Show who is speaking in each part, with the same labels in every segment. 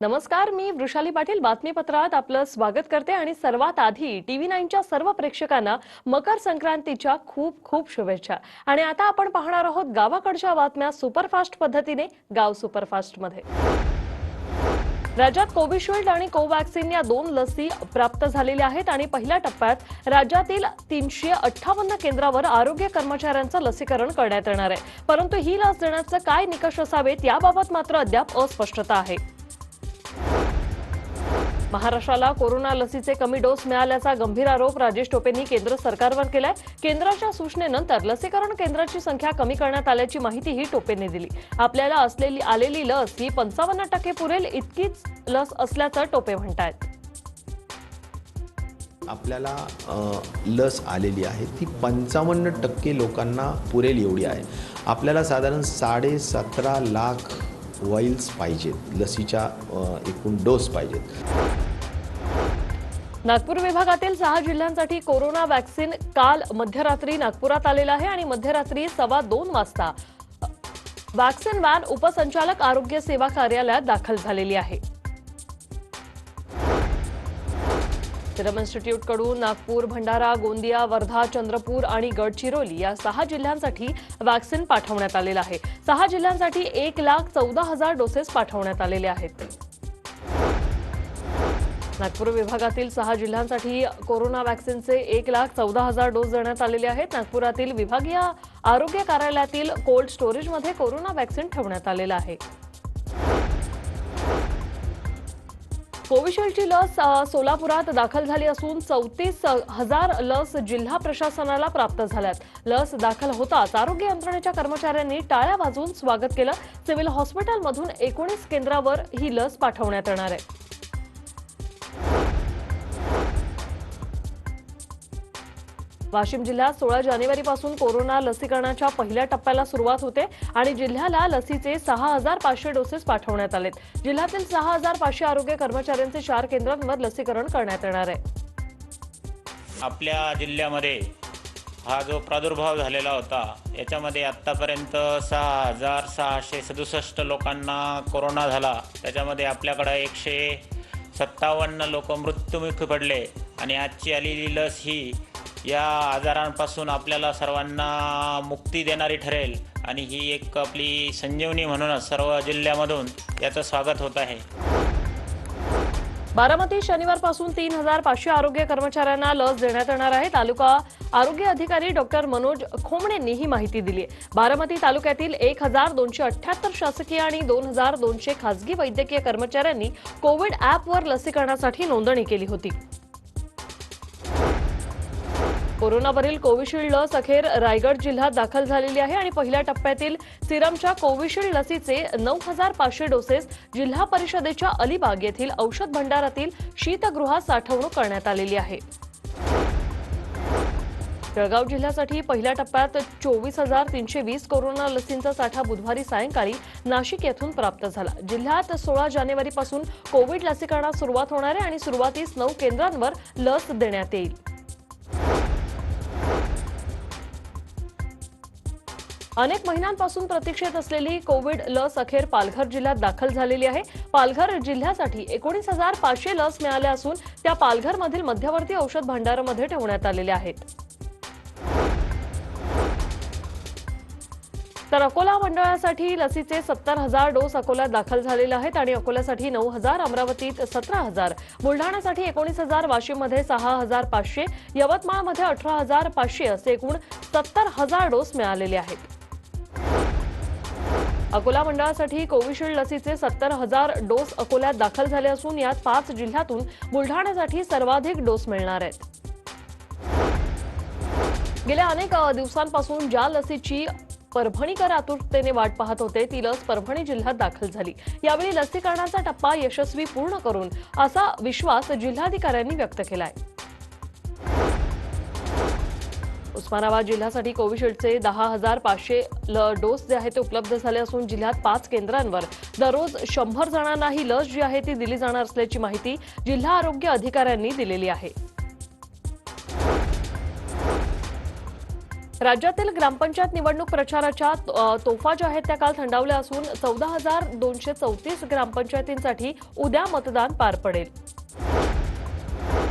Speaker 1: नमस्कार मी वृषाली पाटील बातमीपत्रात आपलं स्वागत करते आणि सर्वात आधी टीव्ही नाईनच्या सर्व प्रेक्षकांना मकर संक्रांतीच्या खूप खूप शुभेच्छा. आणि आता आपण पाहणार आहोत गावाकडच्या बातम्या सुपरफास्ट पद्धतीने गाव सुपरफास्टमध्ये राज्यात कोविशिल्ड आणि कोवॅक्सिन या दोन लसी प्राप्त झालेल्या आहेत आणि पहिल्या टप्प्यात राज्यातील तीनशे अठ्ठावन्न केंद्रावर आरोग्य कर्मचाऱ्यांचं लसीकरण करण्यात येणार आहे. परंतु ही लस देण्याचं काय निकष असावेत याबाबत मात्र अद्याप अस्पष्टता आहे. महाराष्ट्राला कोरोना लसीचे कमी डोस मिळाल्याचा गंभीर आरोप राजेश टोपेंनी केंद्र सरकारवर केलाय. केंद्राच्या सूचनेनंतर लसीकरण केंद्राची संख्या कमी करण्यात आल्याची माहितीही टोपेंनी दिली. आपल्याला असलेली आलेली लस ही पंचावन्न टक्के पुरेल इतकीच लस असल्याचं टोपे म्हणतायत.
Speaker 2: आपल्याला लस आलेली आहे. ती पंचावन्न टक्के लोकांना पुरेल एवढी आहे. आपल्याला साधारण साडे सतरा लाख वाईल्स पाहिजेत लसीच्या एकूण डोस पाहिजेत.
Speaker 1: नागपूर विभागातील सहा जिल्ह्यांसाठी कोरोना वॅक्सिन काल मध्यरात्री नागपुरात आलेला आहे आणि मध्यरात्री सव्वा दोन वाजता वॅक्सिन वॅन उपसंचालक आरोग्य सेवा कार्यालयात दाखल झालेली आहे. सिरम इन्स्टिट्यूटकडून नागपूर भंडारा गोंदिया वर्धा चंद्रपूर आणि गडचिरोली या सहा जिल्ह्यांसाठी वॅक्सिन पाठवण्यात आलेलं आहे. सहा जिल्ह्यांसाठी एक लाख चौदा हजार डोसेस पाठवण्यात आलेले आहेत. नागपूर विभागातील सहा जिल्ह्यांसाठी कोरोना वॅक्सिनचे एक लाख चौदा हजार डोस देण्यात आलेले आहेत. नागपुरातील विभागीय आरोग्य कार्यालयातील कोल्ड स्टोरेजमध्ये कोरोना वॅक्सिन ठेवण्यात आलेलं आहे. कोविशिल्डची लस सोलापुरात दाखल झाली असून चौतीस हजार लस जिल्हा प्रशासनाला प्राप्त झाल्यात. लस दाखल होताच आरोग्य यंत्रणेच्या कर्मचाऱ्यांनी टाळ्या वाजवून स्वागत केलं. सिव्हिल हॉस्पिटलमधून एकोणीस केंद्रावर ही लस पाठवण्यात येणार आहे. वाशिम जिल्ह्यात सोळा जानेवारीपासून कोरोना लसीकरणाच्या पहिल्या टप्प्याला सुरुवात होते आणि जिल्ह्याला लसीचे सहा हजार पाचशे डोसेस पाठवण्यात आलेत. जिल्ह्यातील सहा हजार पाचशे आरोग्य कर्मचाऱ्यांचे चार केंद्रांवर लसीकरण करण्यात येणार आहे.
Speaker 3: आपल्या जिल्ह्यामध्ये हा जो प्रादुर्भाव झालेला होता याच्यामध्ये आत्तापर्यंत सहा हजार सहाशे सदुसष्ट लोकांना कोरोना झाला. त्याच्यामध्ये आपल्याकडं एकशे सत्तावन्न लोक मृत्युमुखी पडले आणि आजची आलेली लस ही या आजारांपासून आपल्याला सर्वांना मुक्ती देणारी ठरेल. आणि ही एक आपली संजीवनी म्हणूनच सर्व जिल्ह्यामधून याचं स्वागत होत आहे.
Speaker 1: बारामती शनिवारपासून तीन हजार पाचशे आरोग्य कर्मचाऱ्यांना लस देण्यात येणार आहे. तालुका आरोग्य अधिकारी डॉक्टर मनोज खोमणेंनी ही माहिती दिली आहे. बारामती तालुक्यातील एक हजार दोनशे अठ्याहत्तर शासकीय आणि दोन हजार दोनशे खासगी वैद्यकीय कर्मचाऱ्यांनी कोविड ॲपवर लसीकरणासाठी नोंदणी केली होती. कोरोनावरील कोविशिल्ड लस अखेर रायगड जिल्ह्यात दाखल झालेली आहे आणि पहिल्या टप्प्यातील सिरमच्या कोविशिल्ड लसीचे नऊ हजार पाचशे डोसेस जिल्हा परिषदेच्या अलिबाग येथील औषध भंडारातील शीतगृहात साठवणूक करण्यात आलेली आहे. जळगाव जिल्ह्यासाठी पहिल्या टप्प्यात चोवीस हजार तीनशे वीस कोरोना लसींचा साठा बुधवारी सायंकाळी नाशिक येथून प्राप्त झाला. जिल्ह्यात सोळा जानेवारीपासून कोविड लसीकरणास सुरुवात होणार आहे आणि सुरुवातीस नऊ केंद्रांवर लस देण्यात येईल. अनेक महिन्यांपासून प्रतीक्षेत असलेली कोविड लस अखेर पालघर जिल्ह्यात दाखल झालेली आहे. पालघर जिल्ह्यासाठी एकोणीस हजार पाचशे लस मिळाल्या असून त्या पालघरमधील मध्यवर्ती औषध भांडारामध्ये ठेवण्यात आलेल्या आहेत. तर अकोला मंडळासाठी लसीचे सत्तर हजार डोस अकोल्यात दाखल झालेले आहेत आणि अकोल्यासाठी नऊ हजार अमरावतीत सतरा हजार. बुलढाण्यासाठी एकोणीस हजार वाशिममध्ये सहा हजार पाचशे यवतमाळमध्ये अठरा हजार पाचशे असे एकूण सत्तर हजार डोस मिळालेले आहेत. अकोला मंडळासाठी कोविशिल्ड लसीचे सत्तर हजार डोस अकोल्यात दाखल झाले असून यात पाच जिल्ह्यातून बुलढाण्यासाठी सर्वाधिक डोस मिळणार आहेत. गेल्या अनेक दिवसांपासून ज्या लसीची परभणीकर आतुरतेने वाट पाहत होते ती लस परभणी जिल्ह्यात दाखल झाली. यावेळी लसीकरणाचा टप्पा यशस्वी पूर्ण करून असा विश्वास जिल्हाधिकाऱ्यांनी व्यक्त केला आहे उस्मानाबाद जिल्ह्यासाठी कोविशिल्डचे दहा हजार पाचशे डोस जे आहे ते उपलब्ध झाले असून जिल्ह्यात पाच केंद्रांवर दररोज शंभर जणांना ही लस जी आहे ती दिली जाणार असल्याची माहिती जिल्हा आरोग्य अधिकाऱ्यांनी दिलेली आहे. राज्यातील ग्रामपंचायत निवडणूक प्रचाराच्या तोफा ज्या आहेत त्या काल थंडावल्या असून चौदा हजार दोनशे चौतीस ग्रामपंचायतींसाठी उद्या मतदान पार पडेल.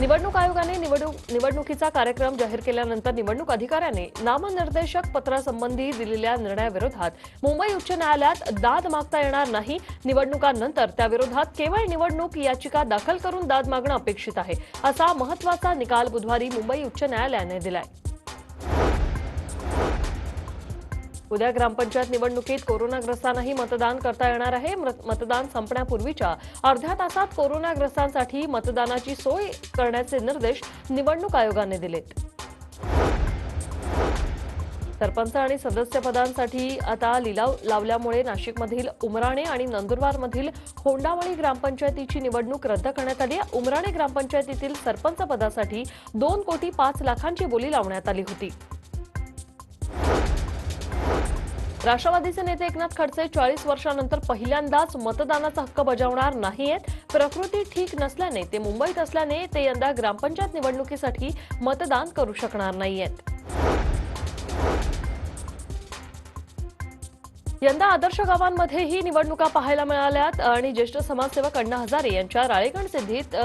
Speaker 1: निवडणूक आयोगाने निवडणूक निवडणुकीचा कार्यक्रम जाहीर केल्यानंतर निवडणूक अधिकाऱ्याने नामनिर्देशक पत्रासंबंधी दिलेल्या निर्णयाविरोधात मुंबई उच्च न्यायालयात दाद मागता येणार नाही. निवडणुकांनंतर त्याविरोधात केवळ निवडणूक याचिका दाखल करून दाद मागणं अपेक्षित आहे. असा महत्त्वाचा निकाल बुधवारी मुंबई उच्च न्यायालयाने दिलाय. उद्या ग्रामपंचायत निवडणुकीत कोरोनाग्रस्तांनाही मतदान करता येणार आहे. मतदान संपण्यापूर्वीच्या अर्ध्या तासात कोरोनाग्रस्तांसाठी मतदानाची सोय करण्याचे निर्देश निवडणूक आयोगाने दिलेत. सरपंच आणि सदस्यपदांसाठी आता लिलाव लावल्यामुळे नाशिकमधील उमराणे आणि नंदुरबारमधील होंडावळी ग्रामपंचायतीची निवडणूक रद्द करण्यात आली उमराणे ग्रामपंचायतीतील सरपंच पदासाठी दोन कोटी पाच लाखांची बोली लावण्यात आली होती. राष्ट्रवादीचे नेते एकनाथ खडसे चाळीस वर्षानंतर पहिल्यांदाच मतदानाचा हक्क बजावणार नाहीयेत. प्रकृती ठीक नसल्याने ते मुंबईत असल्याने ते यंदा ग्रामपंचायत निवडणुकीसाठी मतदान करू शकणार नाहीयेत. यंदा आदर्श गावांमध्येही निवडणुका पाहायला मिळाल्यात आणि ज्येष्ठ समाजसेवक अण्णा हजारे यांच्या राळेगण सिद्धीत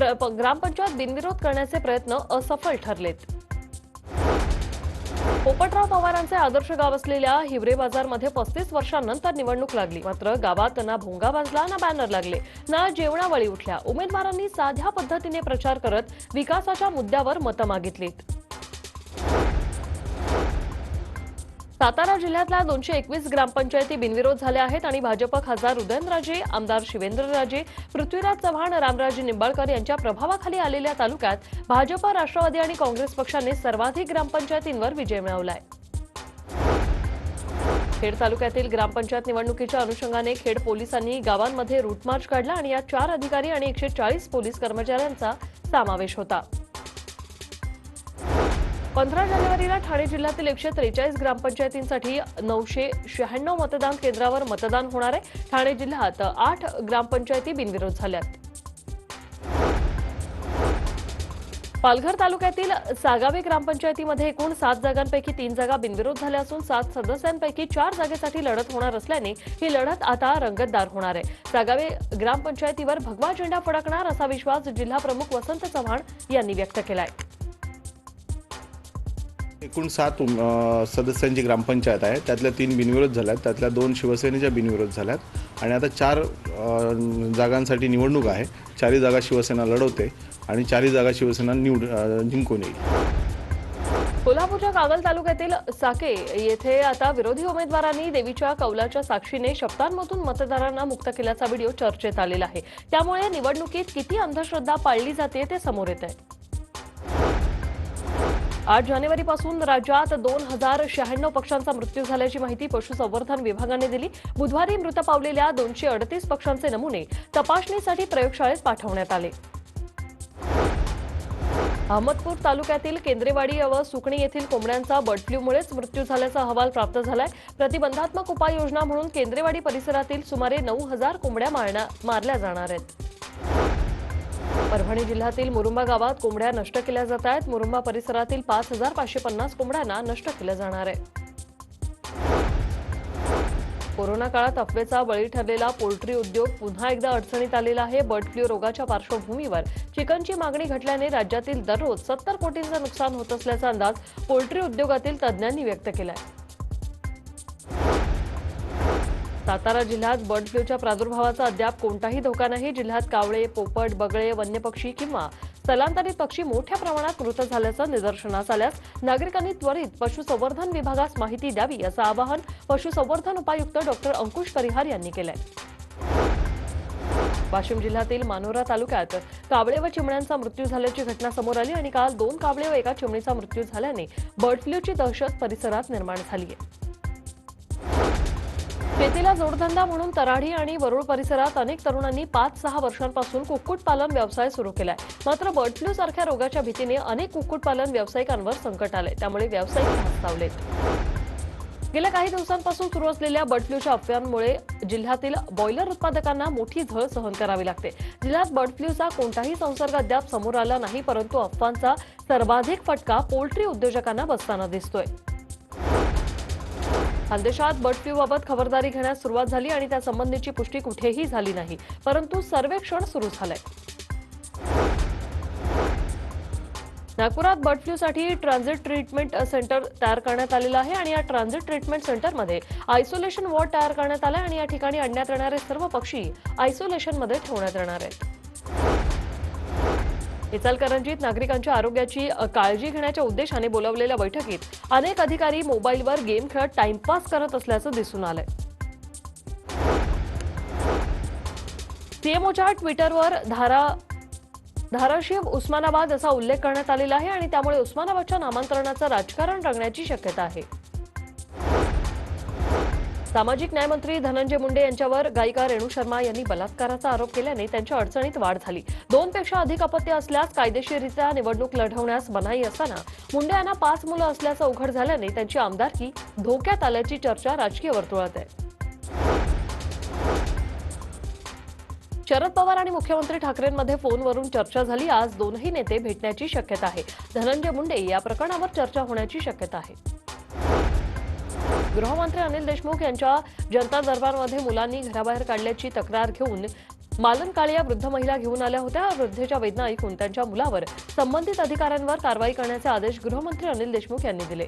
Speaker 1: ग्रामपंचायत बिनविरोध करण्याचे प्रयत्न असफल ठरलेत. पोपटराव पवारांचे आदर्श गाव असलेल्या हिवरे बाजारमध्ये पस्तीस वर्षांनंतर निवडणूक लागली. मात्र गावात ना भोंगा बाजला ना बॅनर लागले. ना जेवणावळी उठल्या. उमेदवारांनी साध्या पद्धतीने प्रचार करत विकासाच्या मुद्द्यावर मतं मागितलीत. सातारा जिल्ह्यातल्या दोनशे एकवीस ग्रामपंचायती बिनविरोध झाल्या आहेत आणि भाजप खासदार उदयनराजे आमदार शिवेंद्रराजे पृथ्वीराज चव्हाण रामराजे निंबाळकर यांच्या प्रभावाखाली आलेल्या तालुक्यात भाजप राष्ट्रवादी आणि काँग्रेस पक्षाने सर्वाधिक ग्रामपंचायतींवर विजय मिळवलाय. खेड तालुक्यातील ग्रामपंचायत निवडणुकीच्या अनुषंगाने खेड पोलिसांनी गावांमध्ये रूटमार्च काढला आणि यात चार अधिकारी आणि एकशे चाळीस पोलीस कर्मचाऱ्यांचा समावेश होता. पंधरा जानेवारीला ठाणे जिल्ह्यातील एकशे त्रेचाळीस ग्रामपंचायतींसाठी नऊशे शहाण्णव मतदान केंद्रावर मतदान होणार आहे. ठाणे जिल्ह्यात आठ ग्रामपंचायती बिनविरोध झाल्यात. पालघर तालुक्यातील सागावे ग्रामपंचायतीमध्ये एकूण सात जागांपैकी तीन जागा बिनविरोध झाल्या असून सात सदस्यांपैकी चार जागेसाठी लढत होणार असल्याने ही लढत आता रंगतदार होणार आहे. सागावे ग्रामपंचायतीवर भगवा झेंडा फडकणार असा विश्वास जिल्हाप्रमुख वसंत चव्हाण यांनी व्यक्त केला आहे
Speaker 4: एकूण सात सदस्यांची ग्रामपंचायत आहे. त्यातल्या तीन बिनविरोध झाल्यात. त्यातल्या दोन शिवसेनेच्या बिनविरोध झाल्यात. आणि आता चार जागांसाठी निवडणूक आहे. चारही जागा शिवसेना लढवते आणि चारही जागा शिवसेना निवड जिंकून येईल.
Speaker 1: कोल्हापूरच्या कागल तालुक्यातील साके येथे आता विरोधी उमेदवारांनी देवीच्या कौलाच्या साक्षीने शब्दांमधून मतदारांना मुक्त केल्याचा व्हिडिओ चर्चेत आलेला आहे. त्यामुळे निवडणुकीत किती अंधश्रद्धा पाळली जाते ते समोर येत आहे. आठ जानेवारीपासून राज्यात दोन हजार शहाण्णव पक्ष्यांचा मृत्यू झाल्याची माहिती पशुसंवर्धन विभागाने दिली. बुधवारी मृत पावलेल्या दोनशे अडतीस पक्ष्यांचे नमुने तपासणीसाठी प्रयोगशाळेत पाठवण्यात आले. अहमदपूर तालुक्यातील केंद्रेवाडी व सुकणी येथील कोंबड्यांचा बर्ड फ्लूमुळेच मृत्यू झाल्याचा अहवाल प्राप्त झालाय. प्रतिबंधात्मक उपाययोजना म्हणून केंद्रेवाडी परिसरातील सुमारे नऊ हजार कोंबड्या मारण्या- मारल्या जाणार आहेत. परभणी जिल्ह्यातील मुरुंबा गावात कोंबड्या नष्ट केल्या जात आहेत. मुरुंबा परिसरातील पाच हजार पाचशे पन्नास कोंबड्यांना नष्ट केलं जाणार आहे. कोरोना काळात अफवेचा बळी ठरलेला पोल्ट्री उद्योग पुन्हा एकदा अडचणीत आलेला आहे. बर्ड फ्लू रोगाच्या पार्श्वभूमीवर चिकनची मागणी घटल्याने राज्यातील दररोज सत्तर कोटींचं नुकसान होत असल्याचा अंदाज पोल्ट्री उद्योगातील तज्ज्ञांनी व्यक्त केला आहे सातारा जिल्ह्यात बर्ड फ्लूच्या प्रादुर्भावाचा अद्याप कोणताही धोका नाही. जिल्ह्यात कावळे पोपट बगळे वन्य पक्षी किंवा स्थलांतरित पक्षी मोठ्या प्रमाणात मृत झाल्याचं निदर्शनास आल्यास नागरिकांनी त्वरित पशुसंवर्धन विभागास माहिती द्यावी असं आवाहन पशुसंवर्धन उपायुक्त डॉक्टर अंकुश परिहार यांनी केलंय. वाशिम जिल्ह्यातील मानोरा तालुक्यात कावळे व चिमण्यांचा मृत्यू झाल्याची घटना समोर आली आणि काल दोन कावळे व एका चिमणीचा मृत्यू झाल्याने बर्ड फ्लूची दहशत परिसरात निर्माण झाली आहे शेतीला जोडधंदा म्हणून तराडी आणि वरुड परिसरात अनेक तरुणांनी पाच सहा वर्षांपासून कुक्कुटपालन व्यवसाय सुरू केलाय. मात्र बर्ड फ्लू सारख्या रोगाच्या भीतीने अनेक कुक्कुटपालन व्यावसायिकांवर संकट आले त्यामुळे व्यावसायिक गेल्या काही दिवसांपासून सुरू असलेल्या बर्ड फ्लूच्या अफवांमुळे जिल्ह्यातील बॉयलर उत्पादकांना मोठी झळ सहन करावी लागते. जिल्ह्यात बर्ड फ्लूचा कोणताही संसर्ग अद्याप समोर आला नाही परंतु अफवांचा सर्वाधिक फटका पोल्ट्री उद्योजकांना बसताना दिसतोय. खानदेशात बर्ड फ्लूबाबत खबरदारी घेण्यास सुरुवात झाली आणि त्या संबंधीची पुष्टी कुठेही झाली नाही. परंतु सर्वेक्षण सुरू झालंय. नागपुरात बर्ड फ्लूसाठी ट्रान्झिट ट्रीटमेंट सेंटर तयार करण्यात आलेलं आहे आणि या ट्रान्झिट ट्रीटमेंट सेंटरमध्ये आयसोलेशन वॉर्ड तयार करण्यात आला आणि या ठिकाणी आणण्यात येणारे सर्व पक्षी आयसोलेशनमध्ये ठेवण्यात येणार आहेत. इचलकरंजीत नागरिकांच्या आरोग्याची काळजी घेण्याच्या उद्देशाने बोलावलेल्या बैठकीत अनेक अधिकारी मोबाईलवर गेम खेळत टाइमपास करत असल्याचं दिसून आलंय. सीएमओच्या ट्विटरवर धारा धाराशिव उस्मानाबाद असा उल्लेख करण्यात आलेला आहे आणि त्यामुळे उस्मानाबादच्या नामांतरणाचं राजकारण रंगण्याची शक्यता आहे. सामाजिक न्यायमंत्री धनंजय मुंडे यांच्यावर गायिका रेणू शर्मा यांनी बलात्काराचा आरोप केल्याने त्यांच्या अडचणीत वाढ झाली. दोनपेक्षा अधिक अपत्य असल्यास कायदेशीररित्या निवडणूक लढवण्यास मनाई असताना मुंडे यांना पाच मुलं असल्याचं उघड झाल्याने त्यांची आमदारकी धोक्यात आल्याची चर्चा राजकीय वर्तुळात आहे. शरद पवार आणि मुख्यमंत्री ठाकरेंमध्ये फोनवरून चर्चा झाली. आज दोनही नेते भेटण्याची शक्यता आहे. धनंजय मुंडे या प्रकरणावर चर्चा होण्याची शक्यता आहे. गृहमंत्री अनिल देशमुख यांच्या जनता दरबारमध्ये मुलांनी घराबाहेर काढल्याची तक्रार घेऊन मालन काळे या वृद्ध महिला घेऊन आल्या होत्या. वृद्धेच्या वेदना ऐकून त्यांच्या मुलावर संबंधित अधिकाऱ्यांवर कारवाई करण्याचे आदेश गृहमंत्री अनिल देशमुख यांनी दिले.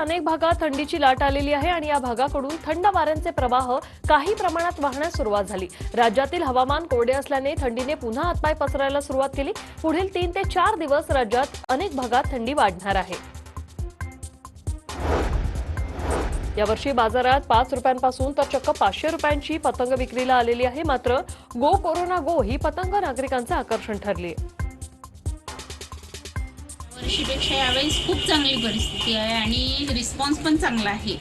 Speaker 1: अनेक भागात थंडीची लाट आलेली आहे आणि या भागाकडून थंड वाऱ्यांचे प्रवाह काही प्रमाणात वाहण्यास सुरुवात झाली. राज्यातील हवामान कोरडे असल्याने थंडीने पुन्हा हातपाय पसरायला सुरुवात केली. पुढील तीन ते चार दिवस राज्यात अनेक भागात थंडी वाढणार आहे. यावर्षी बाजारात पाच रुपयांपासून तर चक्क पाचशे रुपयांची पतंग विक्रीला आलेली आहे. मात्र गो कोरोना गो ही पतंग नागरिकांचं आकर्षण ठरली. आहे
Speaker 5: वर्षीपेक्षा यावेळेस खूप चांगली परिस्थिती आहे आणि रिस्पॉन्स पण चांगला आहे.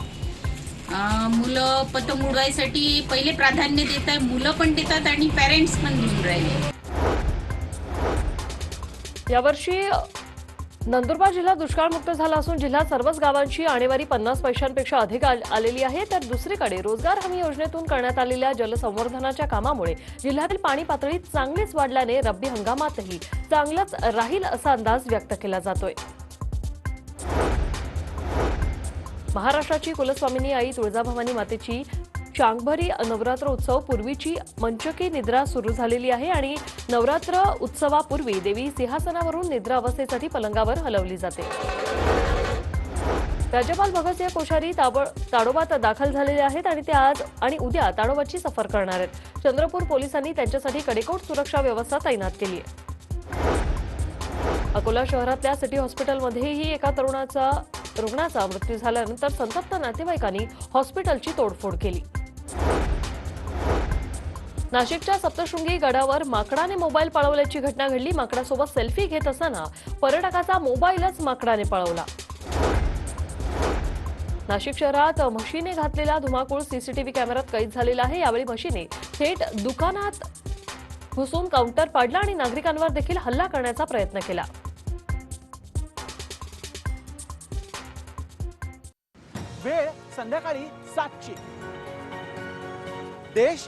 Speaker 5: मुलं पतंग उडवायसाठी पहिले प्राधान्य देत आहे मुलं पण देतात आणि पॅरेंट्स पण देऊन राहिले.
Speaker 1: यावर्षी नंदुरबार जिल्हा दुष्काळमुक्त झाला असून जिल्ह्यात सर्वच गावांची आणेवारी पन्नास पैशांपेक्षा अधिक आलेली आहे. तर दुसरीकडे रोजगार हमी योजनेतून करण्यात आलेल्या जलसंवर्धनाच्या कामामुळे जिल्ह्यातील पाणी पातळी चांगलीच वाढल्याने रब्बी हंगामातही चांगलाच राहील असा अंदाज व्यक्त केला जातोय. महाराष्ट्राची कुलस्वामिनी आई तुळजाभवानी मातेची शांगभरी नवरात्र उत्सव पूर्वीची मंचकी निद्रा सुरू झालेली आहे आणि नवरात्र उत्सवापूर्वी देवी सिंहासनावरून निद्रा अवस्थेसाठी पलंगावर हलवली जाते. राज्यपाल भगतसिंह कोश्यारी ताबड ताडोबात दाखल झालेले आहेत आणि ते आज आणि उद्या ताडोबाची सफर करणार आहेत. चंद्रपूर पोलिसांनी त्यांच्यासाठी कडेकोट सुरक्षा व्यवस्था तैनात केली आहे. अकोला शहरातल्या सिटी हॉस्पिटलमध्येही एका तरुणाचा रुग्णाचा मृत्यू झाल्यानंतर संतप्त नातेवाईकांनी हॉस्पिटलची तोडफोड केली. नाशिकच्या सप्तशृंगी गडावर माकडाने मोबाईल पळवल्याची घटना घडली. माकडासोबत सेल्फी घेत असताना पर्यटकाचा मोबाईलच माकडाने पळवला. नाशिक शहरात म्हशीने घातलेला धुमाकूळ सीसीटीव्ही कॅमेऱ्यात कैद झालेला आहे. यावेळी म्हशीने थेट दुकानात घुसून काउंटर पाडला आणि नागरिकांवर देखील हल्ला करण्याचा प्रयत्न केला.
Speaker 6: वेळ संध्याकाळी सातची. देश